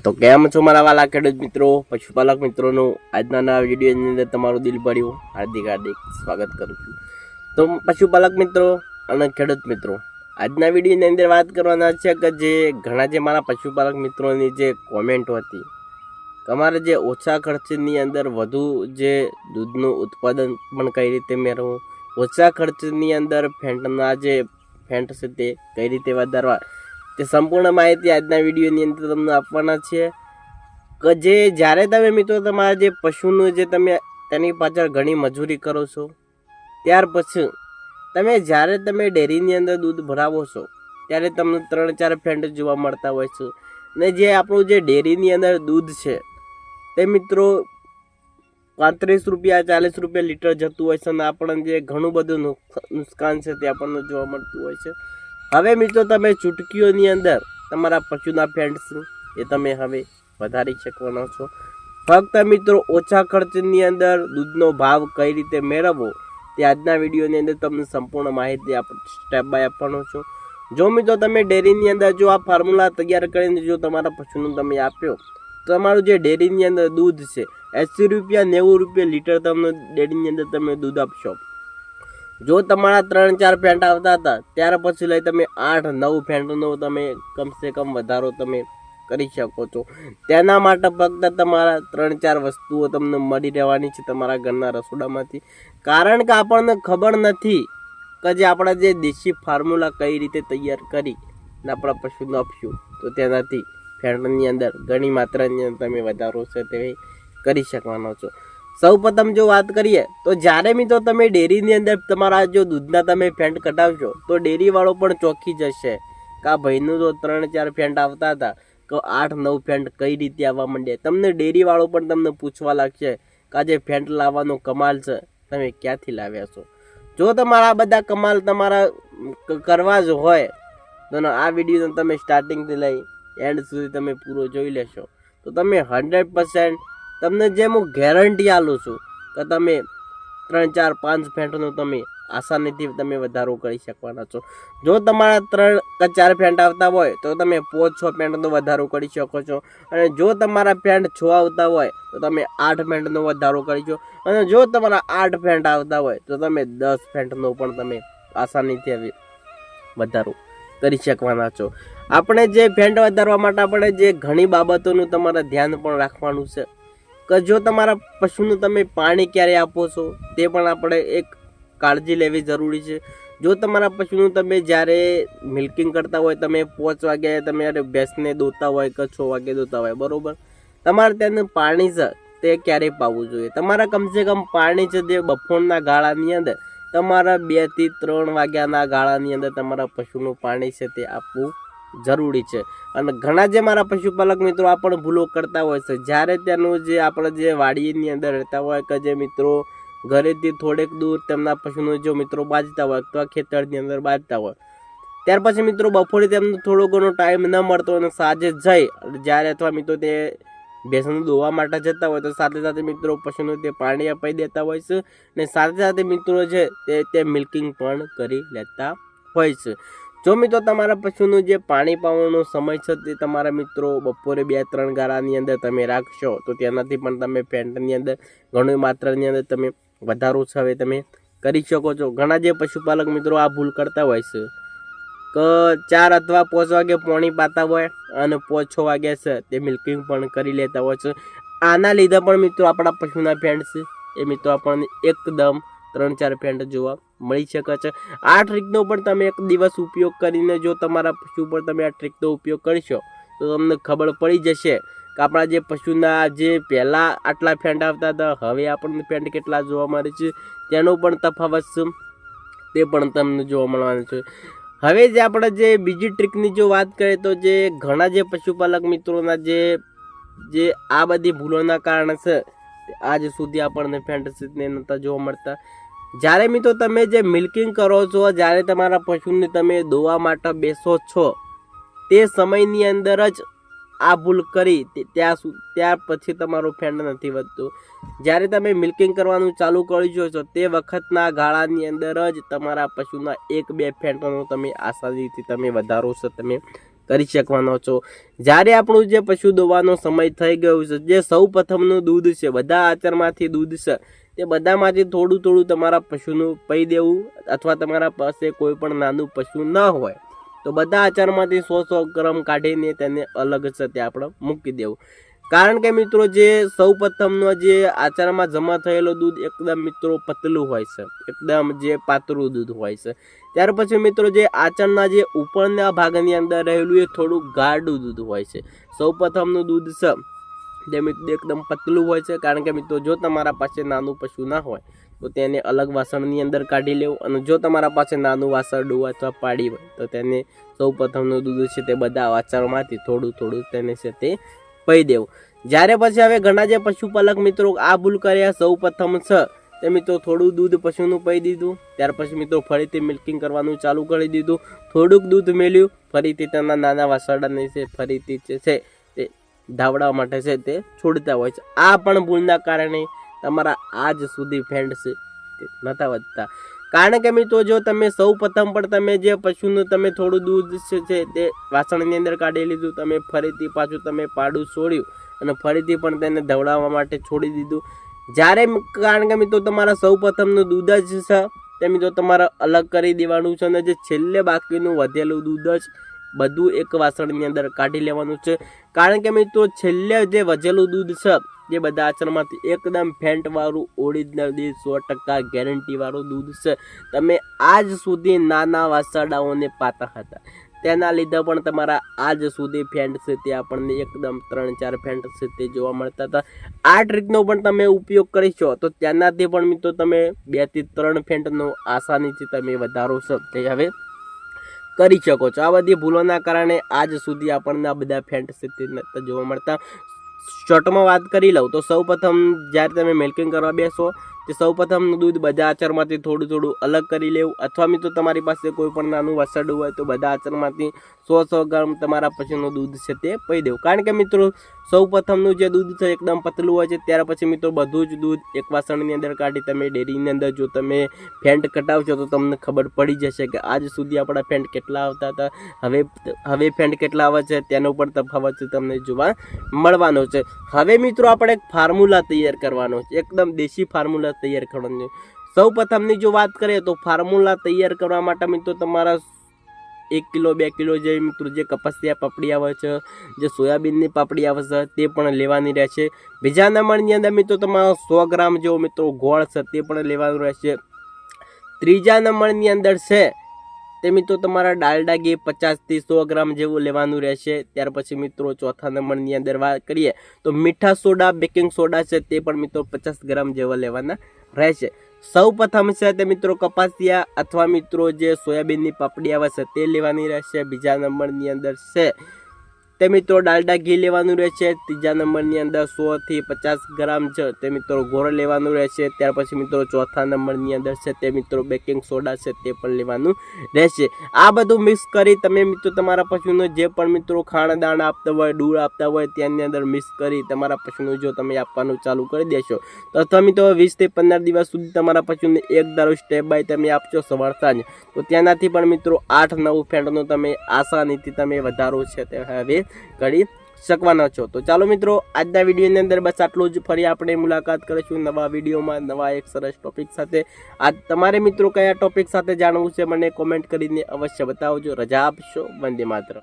તો કેમ છો મારા વાલા ખેડૂત મિત્રો? પશુપાલક મિત્રોનું આજના નવા વિડીયોની અંદર તમારું દિલ ભર્યું. હાર્દિક હાર્દિક સ્વાગત કરું છું. તો પશુપાલક મિત્રો અને ખેડૂત મિત્રો, આજના વિડીયોની અંદર વાત કરવાના છે કે જે ઘણા જે મારા પશુપાલક મિત્રોની જે કોમેન્ટો હતી તમારે જે ઓછા ખર્ચની અંદર વધુ જે દૂધનું ઉત્પાદન પણ કઈ રીતે મેળવવું, ઓછા ખર્ચની અંદર ફેન્ટના જે ફેન્ટ છે તે કઈ રીતે વધારવા તે સંપૂર્ણ માહિતી આજના વિડીયોની અંદર તમને આપવાના છે. કે જે જ્યારે તમે મિત્રો તમારા જે પશુનું જે તમે તેની પાછળ ઘણી મજૂરી કરો છો, ત્યાર પછી તમે જ્યારે તમે ડેરીની અંદર દૂધ ભરાવો છો, ત્યારે તમને ત્રણ ચાર ફ્રેન્ડ જોવા મળતા હોય છે. ને જે આપણું જે ડેરીની અંદર દૂધ છે, તે મિત્રો પાંત્રીસ રૂપિયા, ચાલીસ રૂપિયા લીટર જતું હોય છે અને આપણને જે ઘણું બધું નુકસાન છે તે આપણને જોવા મળતું હોય છે. હવે મિત્રો તમે ચૂટકીઓની અંદર તમારા પશુના ફેન્ટ્સ એ તમે હવે વધારી શકવાના છો. ફક્ત મિત્રો ઓછા ખર્ચની અંદર દૂધનો ભાવ કઈ રીતે મેળવવો, તે આજના વિડીયોની અંદર તમને સંપૂર્ણ માહિતી આપ સ્ટેપ બાય આપવાનો છું. જો મિત્રો તમે ડેરીની અંદર જો આ ફોર્મ્યુલા તૈયાર કરીને જો તમારા પશુનું તમે આપ્યો, તો તમારું જે ડેરીની અંદર દૂધ છે, એંસી રૂપિયા નેવું રૂપિયા લીટર તમને ડેરીની અંદર તમે દૂધ આપશો. જો તમારા ત્રણ ચાર ફેન્ટ આવતા હતા, ત્યાર પછી લઈ તમે આઠ, નવ ફેન્ટનો તમે કમસે કમ વધારો તમે કરી શકો છો. તેના માટે ફક્ત તમારા ત્રણ ચાર વસ્તુઓ તમને મળી રહેવાની છે તમારા ઘરના રસોડામાંથી. કારણ કે આપણને ખબર નથી કે જે આપણા જે દેશી ફોર્મ્યુલા કઈ રીતે તૈયાર કરી ને આપણા પશુનું આપશું. તો તેનાથી ફેન્ટની અંદર ઘણી માત્રાની અંદર તમે વધારો છે તે કરી શકવાનો છો. સૌ પ્રથમ જો વાત કરીએ, તો જ્યારે મિત્રો તમે ડેરીની અંદર તમારા જો દૂધના તમે ફેન્ટ કઢાવશો, તો ડેરીવાળો પણ ચોખ્ખી જશે કે ભાઈનું તો ત્રણ ચાર ફેન્ટ આવતા હતા, તો આઠ નવ ફેન્ટ કઈ રીતે આવવા માંડે તમને ડેરીવાળો પણ તમને પૂછવા લાગશે કે જે ફેન્ટ લાવવાનો કમાલ છે, તમે ક્યાંથી લાવ્યા છો? જો તમારા બધા કમાલ તમારા કરવા જ હોય, તો આ વિડીયોને તમે સ્ટાર્ટિંગથી લઈ એન્ડ સુધી તમે પૂરો જોઈ લેશો. તો તમે હંડ્રેડ પર્સન્ટ તમને જેમ હું ગેરંટી આપું છું કે તમે ત્રણ, ચાર, પાંચ ફેન્ટનો તમે આસાનીથી તમે વધારો કરી શકવાના છો. જો તમારા ત્રણ કે ચાર ફેન્ટ આવતા હોય તો તમે પાંચ, છ ફેન્ટનો વધારો કરી શકો છો. અને જો તમારા ફેન્ટ છ આવતા હોય તો તમે આઠ ફેન્ટનો વધારો કરી છો અને જો તમારા આઠ ફેન્ટ આવતા હોય તો તમે દસ ફેન્ટનો પણ તમે આસાનીથી વધારો કરી શકવાના છો. આપણે જે ફેન્ટ વધારવા માટે આપણે જે ઘણી બાબતોનું તમારે ધ્યાન પણ રાખવાનું છે. કે જો તમારા પશુનું તમે પાણી ક્યારે આપો છો, તે પણ આપણે એક કાળજી લેવી જરૂરી છે. જો તમારા પશુનું તમે જ્યારે મિલ્કિંગ કરતા હોય, તમે પાંચ વાગ્યા તમે ભેંસને દોતા હોય કે છ વાગે દોતા હોય, બરાબર? તમારે તેનું પાણી છે, તે ક્યારે પાવું જોઈએ. તમારા કમસે કમ પાણી છે જે બપોરના ગાળાની અંદર, તમારા બેથી ત્રણ વાગ્યાના ગાળાની અંદર તમારા પશુનું પાણી છે તે આપવું જરૂરી છે. અને ઘણા જે મારા પશુપાલક મિત્રો આ પણ ભૂલો કરતા હોય છે. જ્યારે તેનું જે આપણે જે વાડીની અંદર રહેતા હોય કે જે મિત્રો ઘરેથી થોડેક દૂર તેમના પશુનું જો મિત્રો બાજતા હોય અથવા ખેતરની અંદર બાજતા હોય, ત્યાર પછી મિત્રો બપોરે તેમને થોડો ઘણો ટાઈમ ન મળતો અને સાંજે જઈ જ્યારે અથવા મિત્રો તે ભેંસનું દોવા માટે જતા હોય તો સાથે સાથે મિત્રો પશુનું તે પાણી અપાઈ દેતા હોય છે અને સાથે સાથે મિત્રો છે તે તે મિલ્કિંગ પણ કરી લેતા હોય છે. જો મિત્રો તમારા પશુનું જે પાણી પાવાનો સમય છે તે તમારા મિત્રો બપોરે બે ત્રણ ગાળાની અંદર તમે રાખશો, તો તેનાથી પણ તમે પેન્ટની અંદર ઘણી માત્રાની અંદર તમે વધારો છે, હવે તમે કરી શકો છો. ઘણા જે પશુપાલક મિત્રો આ ભૂલ કરતા હોય છે કે ચાર અથવા પાંચ વાગે પોણી પાતા હોય અને પાંચ છ વાગે છે તે મિલ્કિંગ પણ કરી લેતા હોય છે. આના લીધે પણ મિત્રો આપણા પશુના ફેન્ટ છે, એ મિત્રો આપણને એકદમ ત્રણ ચાર ફેન્ટ જોવા મળી શકે છે. આ ટ્રીકનો પણ તમે એક દિવસ ઉપયોગ કરીને જો તમારા પશુ પર તમે આ ટ્રીકનો ઉપયોગ કરશો, તો તમને ખબર પડી જશે કે આપણા જે પશુના જે પહેલાં આટલા ફેન્ટ આવતા હતા, હવે આપણને ફેન્ટ કેટલા જોવા મળે છે, તેનો પણ તફાવત છે તે પણ તમને જોવા મળવાનું છે. હવે જે આપણે જે બીજી ટ્રીકની જો વાત કરીએ, તો જે ઘણા જે પશુપાલક મિત્રોના જે જે આ બધી ભૂલોના કારણે છે આજ સુધી આપણને ફેન્ટસીને નહોતા જોવા મળતા. જ્યારે મિત્રો તમે જે મિલ્કિંગ કરો છો, જ્યારે તમારા પશુને તમે દોવા માટે બેસો છો, તે સમયની અંદર જ આ ભૂલ કરી ત્યાં ત્યાર પછી તમારું ફેન્ડ નથી વધતું. જ્યારે તમે મિલ્કિંગ કરવાનું ચાલુ કરી છો, તે વખતના ગાળાની અંદર જ તમારા પશુના એક બે ફેન્ટનો તમે આસાનીથી તમે વધારો છો તમે કરી શકવાનો છો. જ્યારે આપણું જે પશુ દોવાનો સમય થઈ ગયો છે, જે સૌ પ્રથમનું દૂધ છે, બધા આચરમાંથી દૂધ છે તે બધામાંથી થોડું થોડું તમારા પશુનું પૈ દેવું અથવા તમારા પાસે કોઈ પણ નાનું પશુ ન હોય, તો બધા આચારમાંથી સો સો ગ્રામ કાઢીને તેને અલગ તે આપણે મૂકી દેવું. કારણ કે મિત્રો જે સૌ પ્રથમનો જે આચારમાં જમા થયેલો દૂધ એકદમ મિત્રો પતલું હોય છે, એકદમ જે પાતળું દૂધ હોય છે. ત્યાર પછી મિત્રો જે આચરના જે ઉપરના ભાગની અંદર રહેલું એ થોડું ગાઢું દૂધ હોય છે. સૌ પ્રથમનું દૂધ છે તે મિત્રો એકદમ પતલું હોય છે, કારણ કે મિત્રો જો તમારા પાસે નાનું પશુ ના હોય, તો તેને અલગ વાસણની અંદર કાઢી લેવું અને જો તમારા પાસે નાનું વાસરડું અથવા પાડી હોય, તો તેને સૌ પ્રથમનું દૂધ છે તે બધા વાસણમાંથી થોડું થોડું તેને છે તે પહી દેવું. જ્યારે પછી હવે ઘણા જે પશુપાલક મિત્રો આ ભૂલ કર્યા, સૌ પ્રથમ છે તે મિત્રો થોડું દૂધ પશુનું પી દીધું. ત્યાર પછી મિત્રો ફરીથી મિલ્કિંગ કરવાનું ચાલુ કરી દીધું. થોડુંક દૂધ મેલ્યું, ફરીથી તેના નાના વાસરડાને છે, ફરીથી જે છે ધાવડા માટે છે તે છોડતા હોય છે. આ પણ ભૂલના કારણે તમારા આજ સુધી ફેન્ડ છે. તે નતા વધતા. કારણ કે મિત્રો, જો તમે સૌ પ્રથમ પણ તમે જે પશુનું તમે થોડું દૂધ છે તે વાસણની અંદર કાઢી લીધું, તમે ફરીથી પાછું તમે પાડું છોડ્યું અને ફરીથી પણ તેને ધવડાવવા માટે છોડી દીધું. જ્યારે કારણ કે મિત્રો, તમારા સૌ પ્રથમનું દૂધ જ છે. તે મિત્રો, તમારે અલગ કરી દેવાનું છે અને જે છેલ્લે બાકીનું વધેલું દૂધ જ બધું એક વાસણની અંદર કાઢી લેવાનું છે. કારણ કે મિત્રો, છેલ્લે જે વધેલું દૂધ છે જે બધા આચરણમાંથી એકદમ ફેન્ટવાળું ઓરિજિનલ દૂધ, સો ટકા ગેરંટીવાળું દૂધ છે. તમે આજ સુધી નાના વાસરડાઓને પાતા હતા. તેના લીધે પણ તમારા આજ સુધી ફેન્ટ છે તે આપણને એકદમ ત્રણ ચાર ફેન્ટ છે તે જોવા મળતા હતા. આ ટ્રીકનો પણ તમે ઉપયોગ કરીશો તો તેનાથી પણ મિત્રો, તમે બેથી ત્રણ ફેન્ટનો આસાનીથી તમે વધારો છો તે હવે કરી શકો છો. આ બધી ભૂલોના કારણે આજ સુધી આપણને આ બધા ફેન્ટ છે તે નહોતા જોવા મળતા. શોર્ટમાં વાત કરી લઉં તો સૌ પ્રથમ જ્યારે તમે મિલ્કિંગ કરવા બેસો તે સૌ પ્રથમ દૂધ બધા આચરમાંથી થોડું થોડું અલગ કરી લેવું. અથવા મિત્રો, તમારી પાસે કોઈ પણ નાનું વસડું હોય તો બધા આચરમાંથી સો સો ગ્રામ તમારા પછીનું દૂધ છે તે પી દેવું. કારણ કે મિત્રો સૌ પ્રથમનું જે દૂધ છે એકદમ પતલું હોય છે, ત્યાર પછી મિત્રો બધું જ દૂધ એક વાસણની અંદર કાઢી તમે ડેરીની અંદર જો તમે ફેન્ટ કટાવશો તો તમને ખબર પડી જશે કે આજ સુધી આપણા ફેન્ટ કેટલા આવતા હતા. હવે હવે ફેન્ટ કેટલા આવે છે, તેનો પણ તફાવત તમને જોવા મળવાનો છે. હવે મિત્રો, આપણે એક ફાર્મ્યુલા તૈયાર કરવાનો છે. એકદમ દેશી ફાર્મ્યુલા તૈયાર કરવાનો સૌ પ્રથમની જો વાત કરીએ તો ફોર્મ્યુલા તૈયાર કરવા માટે મિત્રો તમારા એક કિલો, બે કિલો જે મિત્રો જે કપાસિયા પાપડી આવે છે, જે સોયાબીનની પાપડી આવે છે, તે પણ લેવાની રહેશે. બીજા નંબરની અંદર મિત્રો તમારો સો ગ્રામ જેવો મિત્રો ગોળ છે, તે પણ લેવાનું રહેશે. ત્રીજા નંબરની અંદર છે તે મિત્રો તમારા ડાલડા ઘી પચાસથી સો ગ્રામ જેવું લેવાનું રહેશે. ત્યાર પછી મિત્રો ચોથા નંબરની અંદર વાત કરીએ તો મીઠા સોડા બેકિંગ સોડા છે તે પણ મિત્રો પચાસ ગ્રામ જેવા લેવાના રહેશે. સૌ પ્રથમ છે તે મિત્રો કપાસિયા અથવા મિત્રો જે સોયાબીનની પાપડી આવે છે તે લેવાની રહેશે. બીજા નંબરની અંદર છે તે મિત્રો ડાલડા ઘી લેવાનું રહેશે, ત્રીજા નંબરની અંદર સોથી પચાસ ગ્રામ છે તે મિત્રો ગોળ લેવાનું રહેશે, ત્યાર પછી મિત્રો ચોથા નંબરની અંદર છે તે મિત્રો બેકિંગ સોડા છે તે પણ લેવાનું રહેશે. આ બધું મિક્સ કરી તમે મિત્રો તમારા પશુનો જે પણ મિત્રો ખાણ દાણા આપતા હોય દૂર આપતા હોય તેની અંદર મિક્સ કરી તમારા પશુનું જો તમે આપવાનું ચાલુ કરી દેશો. તો અથવા મિત્રો વીસથી પંદર દિવસ સુધી તમારા પશુને એક દારૂ સ્ટેપ બાય તમે આપશો સવાર સાંજ તો ત્યાંનાથી પણ મિત્રો આઠ નવ ફેન્ટનો તમે આસાનીથી તમે વધારો છે તે હવે કરી શકવાના છો. તો ચાલો મિત્રો, આજના વિડીયોની અંદર બસ આટલું જ. ફરી આપણે મુલાકાત કરીશું નવા વિડીયોમાં, નવા એક સરસ ટોપિક સાથે. આજ તમારે મિત્રો કયા ટોપિક સાથે જાણવું છે, મને કોમેન્ટ કરીને અવશ્ય બતાવજો. રજા આપશો. વંદે માત્ર